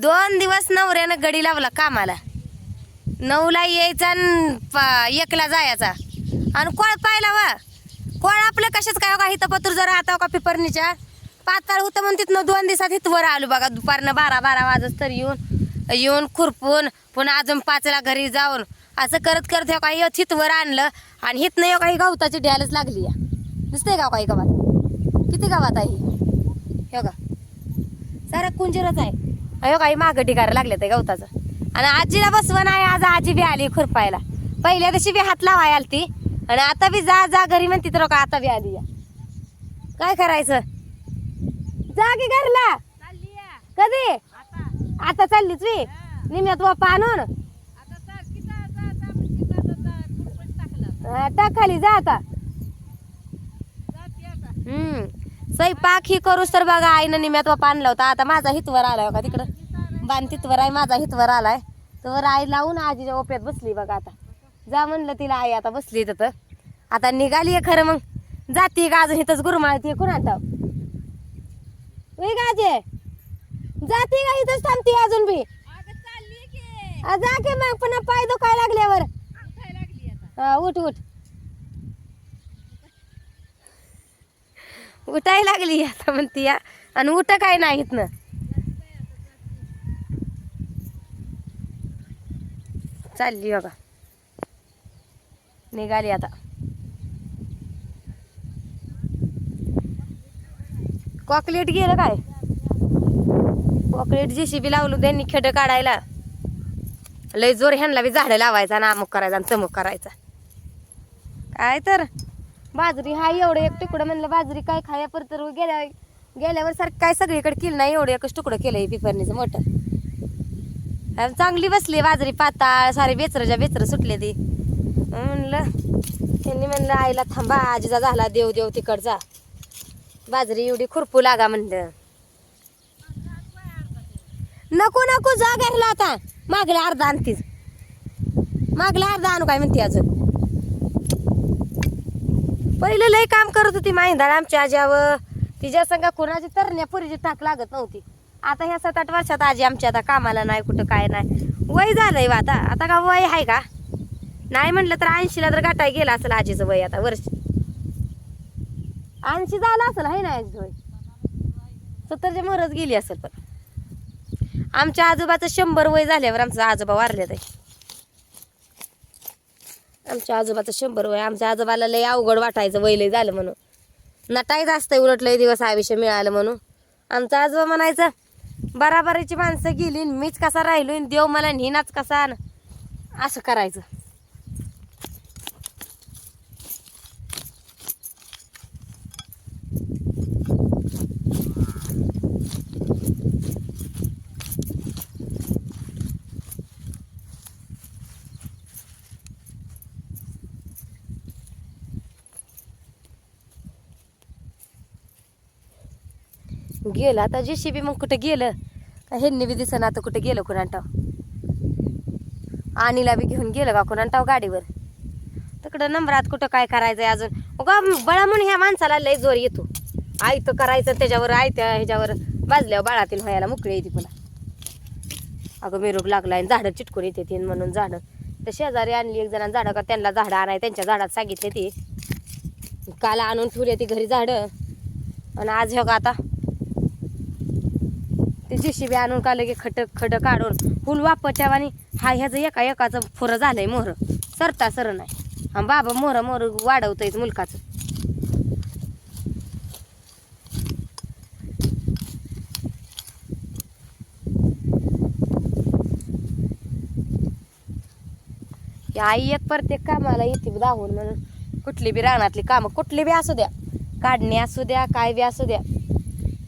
दोन दिवस नवऱ्यानं गडी लावला कामाला. नऊला यायचा आणि पा- एकला जायचा. आणि कोळ पाहिला वा. कोळ आपलं कशाच काय हो का? इथं पत्र जरा आता का पिपरणीच्या पाताळ होतं म्हणून तिथनं दोन दिवसात इथवर आलो बघा. दुपारनं बारा बारा वाजत तर येऊन येऊन खुरपून पुन्हा अजून पाचला घरी जाऊन असं करत करत ह्यो काही हितवर आणलं आणि हितनं ह्यो काही गवताची ढ्यालच लागली या. दिसतंय का हो काही गावात? किती गावात आहे हे हो का? सारा कुंजरच आहे. अयो काही मागं टिकायला लागले ते गवताचं. आणि आजीला बसवण आहे आज आजी बी आली खुरपायला. पहिल्या दिवशी बी हात लावाय आली ती आणि आता बी जा जा घरी म्हणते तर का आता बी आली या. काय करायचं? जा की घरला. कधी? आता चाललीच वी निम्यात बाप्पा आणून. टाक खाली जा आता. हम्म. स्वयंपाक ही करूस तर बघा आईनं निम्यात बाप्पा आणला होता. आता माझा हितवर आलाय का तिकडं. बाण तिथवर आहे माझा हितवर आलाय. तर आई लावून आजीच्या ओप्यात बसली बघा आता. जा म्हणलं तिला आई आता बसली तिथं आता निघाली खरं मग. जाती का अजून इथंच गुरमाळती कुणाचा गाजे जाती का इथंच थांबती अजून बी. जा की मग पुन्हा पाय दुखाय लागल्यावर. हा, उठ उठ. उठाय लागली आता म्हणती या. आणि उठ काय नाहीत ना चालली बघा. निघाली आता. कॉकलेट गेलं काय? कॉकलेट जेसीबी लावलं त्यांनी खेड काढायला. लय जोर ह्यांना बी झाडं लावायचा आणि अमुक करायचा आणि तमुक करायचा. काय तर? बाजरी हा एवढं एक तुकडं म्हणलं बाजरी काय खाया परत गेल्या गेल्यावर सारखं काय सगळीकडे केलं नाही एवढं एकच तुकडं केलंय पिपरणीचं मोठं. चांगली बसली बाजरी पाताळ सारे बेचरच्या बेचर सुटले ती. म्हणलं त्यांनी म्हणलं आईला थांबा आजीचा झाला देव देव तिकडचा बाजरी एवढी खुरपू लागा म्हणलं. नको नको जा घरला आता. मागला अर्धा आणतीस. मागला अर्धा आणू काय म्हणते अजून? पहिले लय काम करत होती माहिंदाळ आमच्या आज्यावर. तिच्या संग कुणाची तरण्या पुरीची टाक लागत नव्हती. आता ह्या सात आठ वर्षात आजी आमची आता कामाला नाही कुठं काय नाही. वय झालंय आता. आता का वय आहे का? नाही म्हणलं तर ऐंशीला तर गाठाय गेला असेल आजीचं वय आता वर्ष. ऐंशी झालं असेल आहे ना आजीचं वय सत्तरच्या मोरच गेली असेल पण. आमच्या आजोबाचं शंभर वय झाल्यावर आमचा आजोबा वारले आहे. आमच्या आजोबाचं शंभर वय आमच्या आजोबाला लय अवघड वाटायचं वय लय झालं म्हणून. नटायचं असतंय उलट लय दिवस आयुष्य मिळालं म्हणून. आमचा आजोबा म्हणायचं बराबरीची माणसं गेली मीच कसा राहिलो देव मला नेनाच कसा असं करायचं. गेलं आता जे शिबी मग कुठं गेलं? का ह्यांनी बी दिसना आता कुठं गेलं कुणाटाव आणीला बी घेऊन गेलं का कुणाटाव गाडीवर? तिकडं नंबरात कुठं काय करायचंय अजून? उगा बळा म्हणून ह्या माणसाला लय जोर येतो. आयतं करायचं त्याच्यावर आयत्या ह्याच्यावर बाजल्यावर बाळातील व्हायला मोकळी येते पुन्हा. अगं मेरूप लागला आणि झाडं चिटकून येते तीन म्हणून झाडं. तर शेजारी आणली एक जण झाडं का त्यांना झाडं आणाय त्यांच्या झाडात सांगितले ती. काल आणून ठेवली ती घरी झाडं. आणि आज हो का आता ते जेसीबी आणून का लगे खट खड काढून फुल वापरत्या आणि हा ह्याचं एका एकाचं फुरं झालंय मोहर. सरता सर नाही. हा बाबा मोहर मोहर वाढवतंय मुलकाचं. आई एक प्रत्येक कामाला येते दाहून म्हणून. कुठली बी रानातली कामं कुठली बी असू द्या. काढणे असू द्या काय बी असू द्या.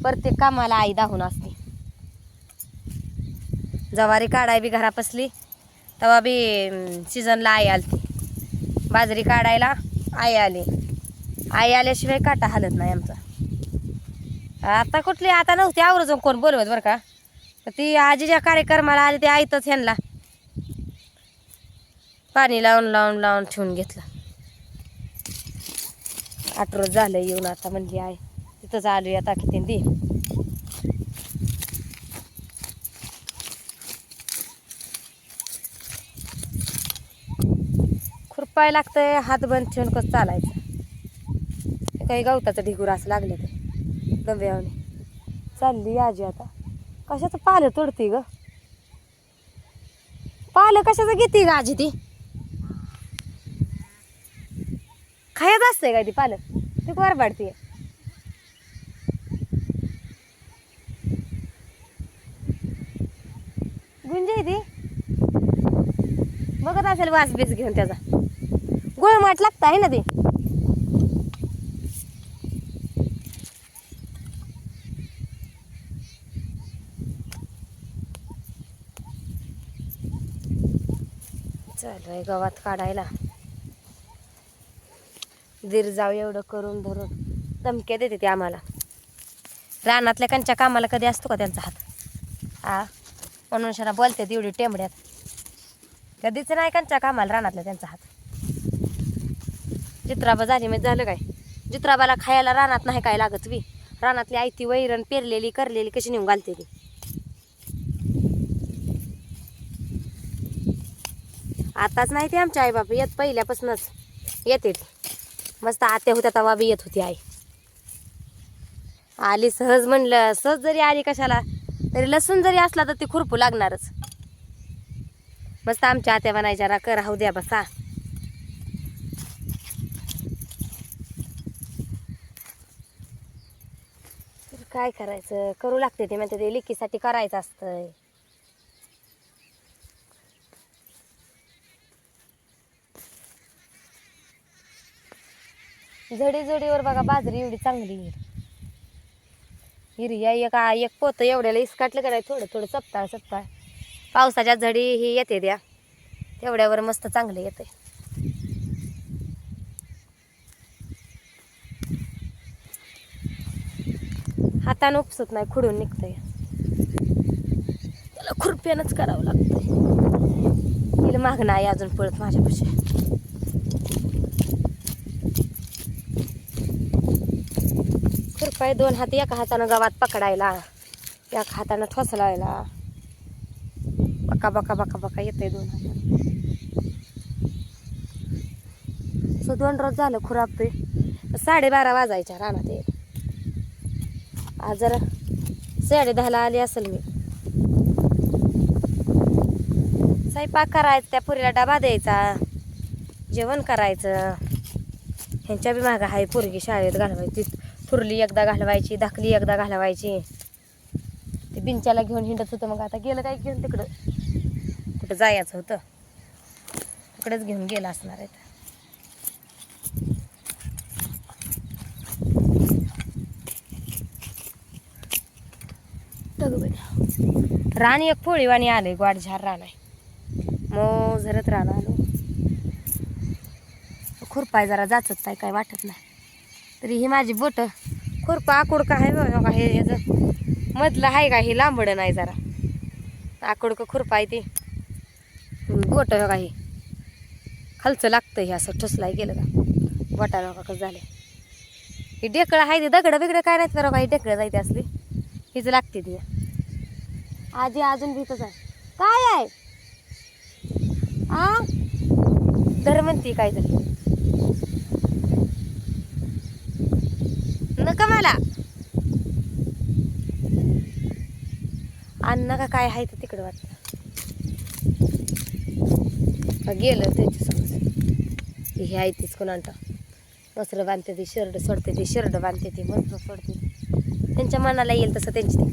प्रत्येक कामाला आई दाहून असते. जवारी काढाय बी घरापसली. तेव्हा बी सीझनला आई आलती. बाजरी काढायला आई आली. आई आल्याशिवाय काटा हलत नाही आमचा. आता कुठली आता नव्हती आवरजून कोण बोलवत बरं का? तर ती आजीच्या कार्यक्रमाला आली ते आईतच ह्यांना. पाणी लावून लावून लावून ठेवून घेतलं. आठ रोज झालं येऊन आता म्हणली आई तिथंच आलोय आता किती दे पाय लागतंय हात बंद ठेवून कसं चालायचं? काही गवताचं ढिगूर असं लागलं ते डब्यावने. चालली आजी आता. कशाचं पालं तोडती ग? पालं कशाचं घेते ग आजी ती? खायच असतंय काय ती पालं? ती वर पाडते गुंजे ती. बघत असेल वास बीस घेऊन त्याचा. गुळमाट लागत आहे ना ते? चालू आहे गावात काढायला. दीर जाऊ एवढं करून धरून धमक्या देते ते आम्हाला. रानातल्या कांच्या कामाला कधी असतो का त्यांचा हात? हा म्हणून शना बोलते एवढी टेंबड्यात. कधीच नाही कांच्या कामाला रानातल्या त्यांचा हात. चित्राबा झाली म्हणजे झालं काय? चित्राबाला खायला रानात नाही काय लागत बी. रानातली आयती वैरण पेरलेली करलेली कशी नेऊन घालते ती. आताच नाही ते आमच्या आई बाप येत पहिल्यापासूनच. येते मस्त आत्या होत्या तवा बी येत होती आई. आली सहज म्हणलं सहज जरी आली कशाला तरी लसूण जरी असला तर ती खुरपू लागणारच. मस्त आमच्या आत्या म्हणायच्या कर राहू द्या बसा. काय करायचं? करू लागते ते म्हणते ते लिकीसाठी करायचं असतंय. झडी झडीवर बघा बाजरी एवढी चांगली हिरिया एक एक पोतं एवढ्याला इसकाटलं का नाही थोडं थोडं चपताळ चपताळ पावसाच्या झडी ही येते द्या. तेवढ्यावर मस्त चांगलं येते हातानं उपसत नाही खुडून निघतंय. त्याला खुरप्यानंच करावं लागतंय तिला माग नाही अजून पळत माझ्यापाशी. खुरपाय दोन हात एका हातानं गावात पकडायला एका हातानं ठोसलायला. बका बका बका बका येते दोन हातानं सो दोन रोज झालं खुरापते. साडेबारा वाजायच्या रानात ते आज जरा साडे दहाला आली असेल मी. स्वयंपाक करायचा त्या पुरीला डबा द्यायचा जेवण करायचं. ह्यांच्या बी मागं आहे पोरगी शाळेत घालवायची थुरली एकदा घालवायची धाकली एकदा घालवायची. ते बिंच्याला घेऊन हिंडत होतं मग आता गेलं काय घेऊन तिकडं? कुठं जायचं होतं? तिकडंच घेऊन गेलं असणार आहे. राणी एक पोळीवाणी आले ग्वाड झार रान आहे मग झरत रान आलो. खुरपाय जरा जाचत नाही काय वाटत नाही. तरी ही माझी बोट खुरपा आकुड का आहे बघा हे ह्याचं मधलं आहे का हे लांबड नाही जरा. आकुड का खुरपा आहे ते. बोट बघा हे. खालचं लागतं हे असं ठसलाय गेलं का. बोटा नका कसं झालं हे ढेकळं आहे ते दगडं बिगडं काय नाहीत करा काही ढेकळं जायते असली. हीच लागते ती. आजी अजून भीतच आहे. काय आहे? आ? धर म्हणते काय तरी नका मला. अन्न का काय आहे ते तिकडं वाटतं. गेलं त्याच्या समज हे आहे तीच कोणांट मसरं बांधते ती शर्ट सोडते ती शर्ट बांधते ती मसरं सोडते त्यांच्या मनाला येईल तसं त्यांची